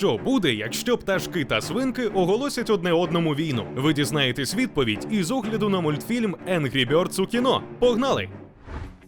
Що буде, якщо пташки та свинки оголосять одне одному війну? Ви дізнаєтесь відповідь із огляду на мультфільм Angry Birds у кіно. Погнали!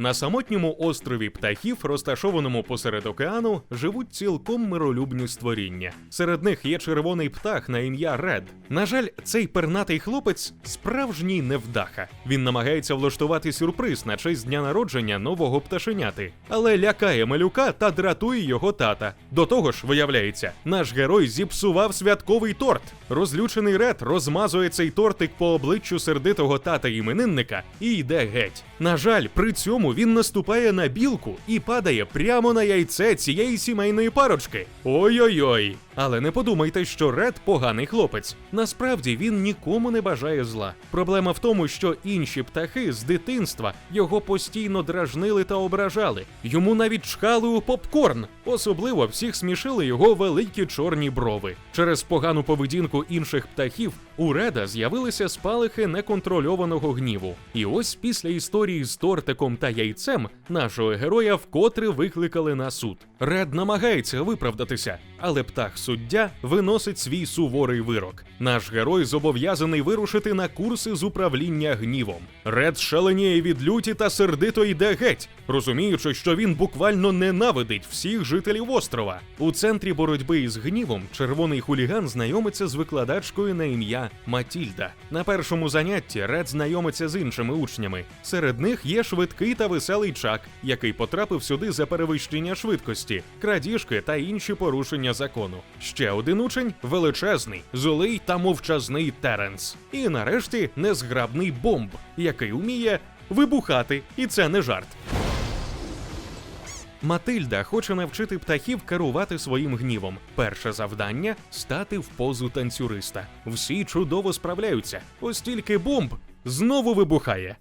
На самотньому острові птахів, розташованому посеред океану, живуть цілком миролюбні створіння. Серед них є червоний птах на ім'я Ред. На жаль, цей пернатий хлопець справжній невдаха. Він намагається влаштувати сюрприз на честь дня народження нового пташеняти, але лякає малюка та дратує його тата. До того ж, виявляється, наш герой зіпсував святковий торт. Розлючений Ред розмазує цей тортик по обличчю сердитого тата іменинника і йде геть. На жаль, при цьому він наступає на білку і падає прямо на яйце цієї сімейної парочки. Ой-ой-ой. Але не подумайте, що Ред поганий хлопець. Насправді він нікому не бажає зла. Проблема в тому, що інші птахи з дитинства його постійно дражнили та ображали. Йому навіть чхали у попкорн. Особливо всіх смішили його великі чорні брови. Через погану поведінку інших птахів у Реда з'явилися спалахи неконтрольованого гніву. І ось після історії з тортиком та яйцем нашого героя вкотре викликали на суд. Ред намагається виправдатися, але птах суддя виносить свій суворий вирок. Наш герой зобов'язаний вирушити на курси з управління гнівом. Ред шаленіє від люті та сердито йде геть, розуміючи, що він буквально ненавидить всіх жителів острова. У центрі боротьби із гнівом червоний хуліган знайомиться з викладачкою на ім'я Матільда. На першому занятті Ред знайомиться з іншими учнями. Серед них є швидкий та веселий Чак, який потрапив сюди за перевищення швидкості, крадіжки та інші порушення закону. Ще один учень величезний, злий та мовчазний Теренс. І нарешті незграбний бомб, який уміє вибухати, і це не жарт. Матильда хоче навчити птахів керувати своїм гнівом. Перше завдання стати в позу танцюриста. Всі чудово справляються, ось тільки бомб знову вибухає.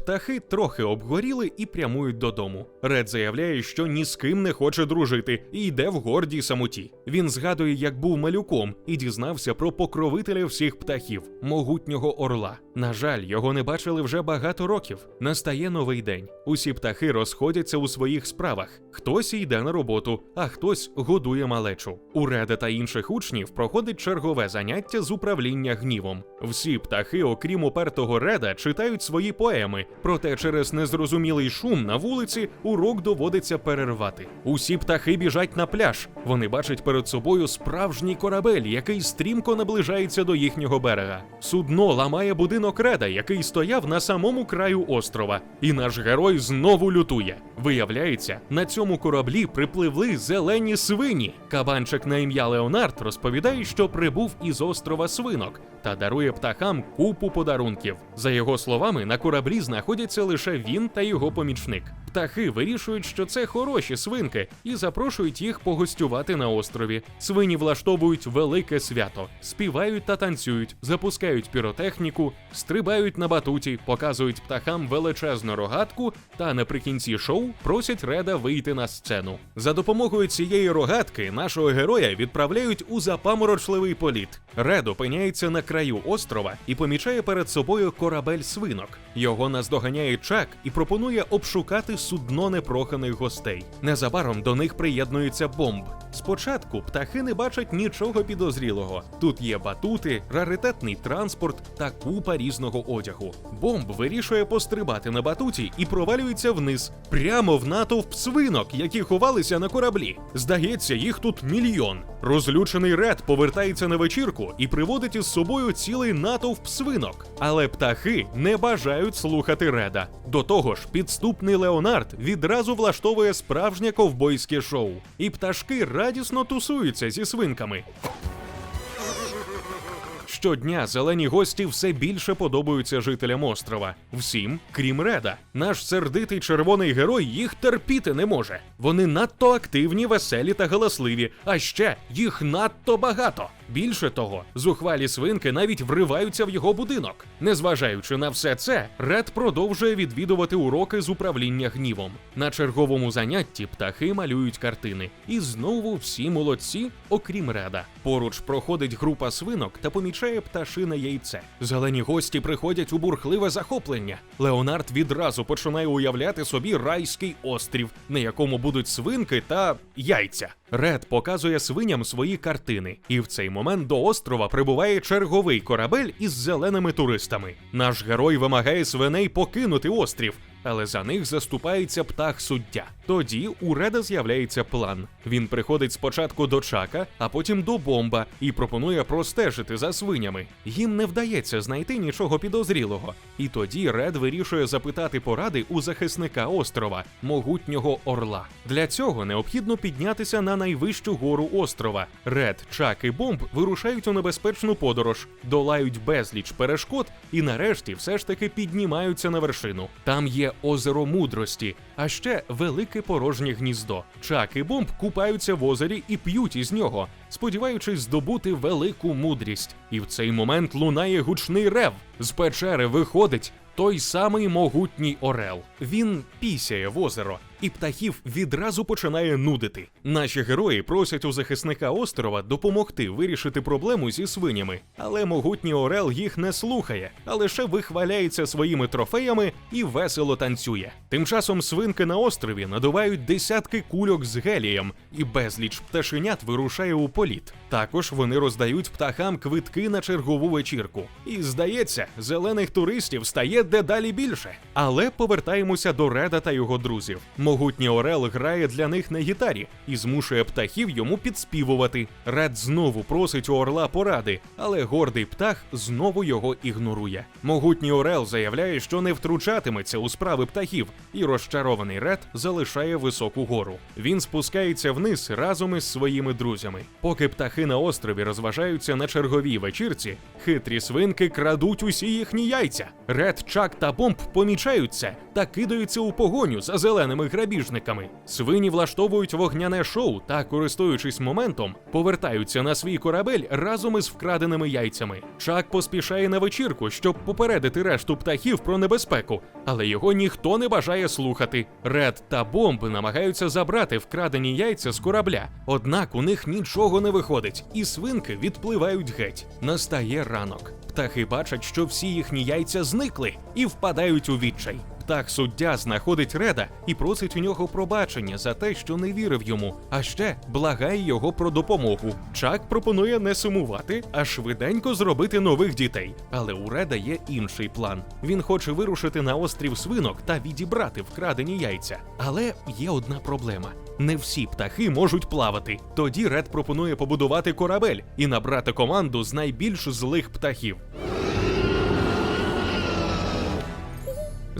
Птахи трохи обгоріли і прямують додому. Ред заявляє, що ні з ким не хоче дружити і йде в гордій самоті. Він згадує, як був малюком, і дізнався про покровителя всіх птахів, могутнього орла. На жаль, його не бачили вже багато років. Настає новий день. Усі птахи розходяться у своїх справах. Хтось йде на роботу, а хтось годує малечу. У Реда та інших учнів проходить чергове заняття з управління гнівом. Всі птахи, окрім упертого Реда, читають свої поеми. Проте через незрозумілий шум на вулиці урок доводиться перервати. Усі птахи біжать на пляж. Вони бачать перед собою справжній корабель, який стрімко наближається до їхнього берега. Судно ламає будинок Реда, який стояв на самому краю острова. І наш герой знову лютує. Виявляється, на цьому кораблі припливли зелені свині. Кабанчик на ім'я Леонард розповідає, що прибув із острова свинок та дарує птахам купу подарунків. За його словами, на кораблі знаходяться лише він та його помічник. Птахи вирішують, що це хороші свинки, і запрошують їх погостювати на острові. Свині влаштовують велике свято, співають та танцюють, запускають піротехніку, стрибають на батуті, показують птахам величезну рогатку, та наприкінці шоу просять Реда вийти на сцену. За допомогою цієї рогатки нашого героя відправляють у запаморочливий політ. Ред опиняється на краю острова і помічає перед собою корабель свинок. Його наздоганяє Чак і пропонує обшукати судно непроханих гостей. Незабаром до них приєднується бомб. Спочатку птахи не бачать нічого підозрілого. Тут є батути, раритетний транспорт та купа різного одягу. Бомб вирішує пострибати на батуті і провалюється вниз, прямо в натовп свинок, які ховалися на кораблі. Здається, їх тут мільйон. Розлючений Ред повертається на вечірку і приводить із собою цілий натовп свинок. Але птахи не бажають слухати Реда. До того ж, підступний Леонард відразу влаштовує справжнє ковбойське шоу, і пташки радісно тусуються зі свинками. Щодня зелені гості все більше подобаються жителям острова. Всім, крім Реда. Наш сердитий червоний герой їх терпіти не може. Вони надто активні, веселі та галасливі, а ще їх надто багато. Більше того, зухвалі свинки навіть вриваються в його будинок. Незважаючи на все це, Ред продовжує відвідувати уроки з управління гнівом. На черговому занятті птахи малюють картини. І знову всі молодці, окрім Реда. Поруч проходить група свинок та помічає пташине яйце. Зелені гості приходять у бурхливе захоплення. Леонард відразу починає уявляти собі райський острів, на якому будуть свинки та яйця. Ред показує свиням свої картини, і в цей момент до острова прибуває черговий корабель із зеленими туристами. Наш герой вимагає свиней покинути острів, але за них заступається птах суддя. Тоді у Реда з'являється план. Він приходить спочатку до Чака, а потім до бомба і пропонує простежити за свинями. Їм не вдається знайти нічого підозрілого. І тоді Ред вирішує запитати поради у захисника острова, могутнього орла. Для цього необхідно піднятися на найвищу гору острова. Ред, Чак і Бомб вирушають у небезпечну подорож, долають безліч перешкод і нарешті все ж таки піднімаються на вершину. Там є озеро мудрості, а ще велике порожнє гніздо. Чак і Бомб купаються в озері і п'ють із нього, сподіваючись здобути велику мудрість. І в цей момент лунає гучний рев. З печери виходить той самий могутній орел. Він пісяє в озеро, і птахів відразу починає нудити. Наші герої просять у захисника острова допомогти вирішити проблему зі свинями, але могутній орел їх не слухає, а лише вихваляється своїми трофеями і весело танцює. Тим часом свинки на острові надувають десятки кульок з гелієм, і безліч пташенят вирушає у політ. Також вони роздають птахам квитки на чергову вечірку. І здається, зелених туристів стає дедалі більше. Але повертаємося до Реда та його друзів. Могутній Орел грає для них на гітарі і змушує птахів йому підспівувати. Ред знову просить у орла поради, але гордий птах знову його ігнорує. Могутній Орел заявляє, що не втручатиметься у справи птахів, і розчарований Ред залишає високу гору. Він спускається вниз разом із своїми друзями. Поки птахи на острові розважаються на черговій вечірці, хитрі свинки крадуть усі їхні яйця. Ред, Чак та Бомб помічаються та кидаються у погоню за зеленими грабіжниками. Свині влаштовують вогняне шоу та, користуючись моментом, повертаються на свій корабель разом із вкраденими яйцями. Чак поспішає на вечірку, щоб попередити решту птахів про небезпеку, але його ніхто не бажає слухати. Ред та Бомб намагаються забрати вкрадені яйця з корабля, однак у них нічого не виходить, і свинки відпливають геть. Настає ранок. Птахи бачать, що всі їхні яйця зникли і впадають у відчай. Птах суддя знаходить Реда і просить у нього пробачення за те, що не вірив йому, а ще благає його про допомогу. Чак пропонує не сумувати, а швиденько зробити нових дітей. Але у Реда є інший план. Він хоче вирушити на острів свинок та відібрати вкрадені яйця. Але є одна проблема. Не всі птахи можуть плавати. Тоді Ред пропонує побудувати корабель і набрати команду з найбільш злих птахів.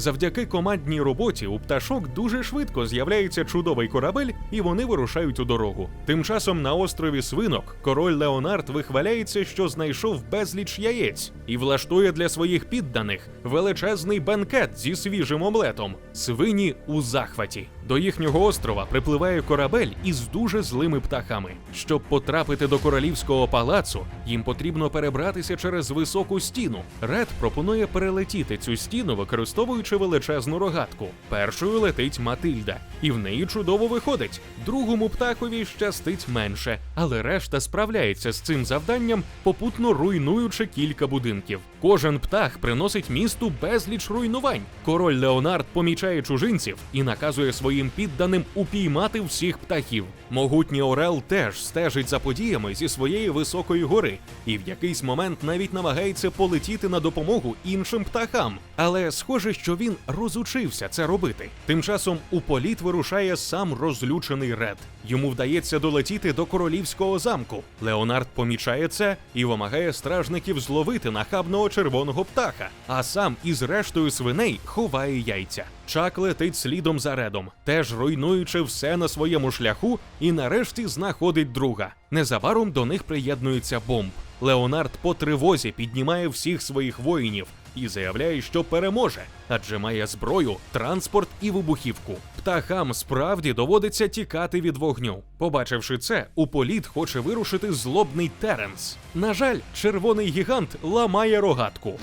Завдяки командній роботі у пташок дуже швидко з'являється чудовий корабель, і вони вирушають у дорогу. Тим часом на острові свинок король Леонард вихваляється, що знайшов безліч яєць, і влаштує для своїх підданих величезний бенкет зі свіжим омлетом. Свині у захваті. До їхнього острова припливає корабель із дуже злими птахами. Щоб потрапити до королівського палацу, їм потрібно перебратися через високу стіну. Ред пропонує перелетіти цю стіну, використовуючи величезну рогатку. Першою летить Матильда, і в неї чудово виходить. Другому птахові щастить менше, але решта справляється з цим завданням, попутно руйнуючи кілька будинків. Кожен птах приносить місту безліч руйнувань. Король Леонард помічає чужинців і наказує своїм підданим упіймати всіх птахів. Могутній Орел теж стежить за подіями зі своєї високої гори, і в якийсь момент навіть намагається полетіти на допомогу іншим птахам. Але схоже, що він розучився це робити. Тим часом у політ вирушає сам розлючений Ред. Йому вдається долетіти до королівського замку. Леонард помічає це і вимагає стражників зловити нахабного червоного птаха, а сам із рештою свиней ховає яйця. Чак летить слідом за Редом, теж руйнуючи все на своєму шляху, і нарешті знаходить друга. Незабаром до них приєднується бомб. Леонард по тривозі піднімає всіх своїх воїнів і заявляє, що переможе, адже має зброю, транспорт і вибухівку. Птахам справді доводиться тікати від вогню. Побачивши це, у політ хоче вирушити злобний Теренс. На жаль, червоний гігант ламає рогатку.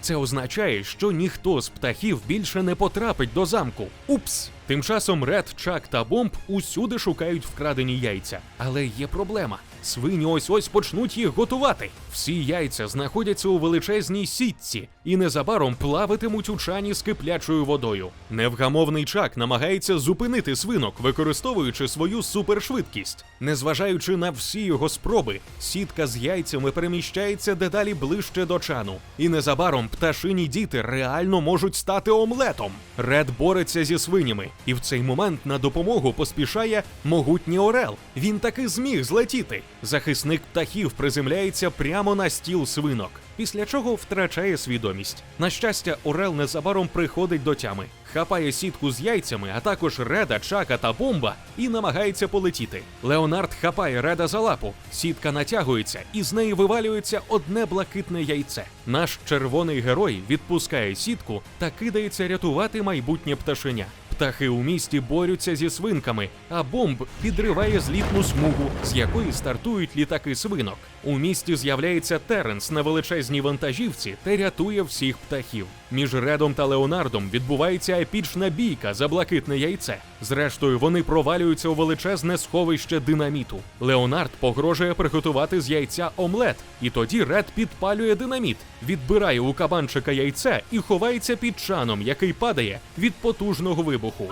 Це означає, що ніхто з птахів більше не потрапить до замку. Упс! Тим часом Ред, Чак та Бомб усюди шукають вкрадені яйця. Але є проблема. Свині ось ось почнуть їх готувати. Всі яйця знаходяться у величезній сітці і незабаром плаватимуть у чані з киплячою водою. Невгамовний чак намагається зупинити свинок, використовуючи свою супершвидкість. Незважаючи на всі його спроби, сітка з яйцями переміщається дедалі ближче до чану. І незабаром пташині діти реально можуть стати омлетом. Ред бореться зі свинями, і в цей момент на допомогу поспішає могутній Орел. Він таки зміг злетіти. Захисник птахів приземляється прямо на стіл свинок, після чого втрачає свідомість. На щастя, Орел незабаром приходить до тями, хапає сітку з яйцями, а також Реда, Чака та бомба і намагається полетіти. Леонард хапає Реда за лапу, сітка натягується, і з неї вивалюється одне блакитне яйце. Наш червоний герой відпускає сітку та кидається рятувати майбутнє пташеня. Птахи у місті борються зі свинками, а бомб підриває злітну смугу, з якої стартують літаки свинок. У місті з'являється Теренс на величезній вантажівці та рятує всіх птахів. Між Редом та Леонардом відбувається епічна бійка за блакитне яйце. Зрештою, вони провалюються у величезне сховище динаміту. Леонард погрожує приготувати з яйця омлет, і тоді Ред підпалює динаміт, відбирає у кабанчика яйце і ховається під чаном, який падає від потужного вибуху.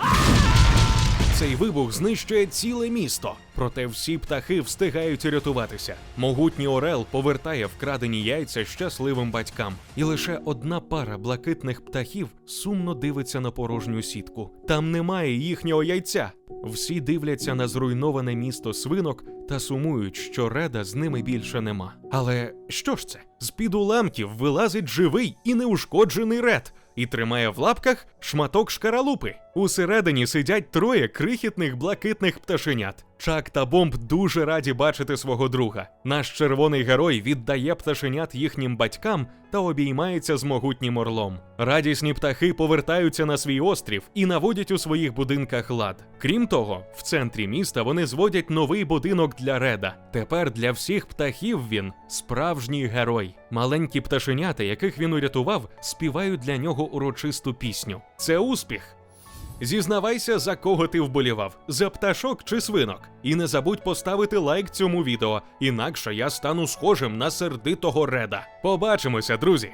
Цей вибух знищує ціле місто, проте всі птахи встигають рятуватися. Могутній Орел повертає вкрадені яйця щасливим батькам, і лише одна пара блакитних птахів сумно дивиться на порожню сітку. Там немає їхнього яйця. Всі дивляться на зруйноване місто свинок та сумують, що реда з ними більше нема. Але що ж це? З-під уламків вилазить живий і неушкоджений ред і тримає в лапках шматок шкаралупи. Усередині сидять троє крихітних блакитних пташенят. Чак та Бомб дуже раді бачити свого друга. Наш червоний герой віддає пташенят їхнім батькам та обіймається з могутнім орлом. Радісні птахи повертаються на свій острів і наводять у своїх будинках лад. Крім того, в центрі міста вони зводять новий будинок для Реда. Тепер для всіх птахів він справжній герой. Маленькі пташенята, яких він урятував, співають для нього урочисту пісню. Це успіх. Зізнавайся, за кого ти вболівав, за пташок чи свинок. І не забудь поставити лайк цьому відео, інакше я стану схожим на сердитого реда. Побачимося, друзі!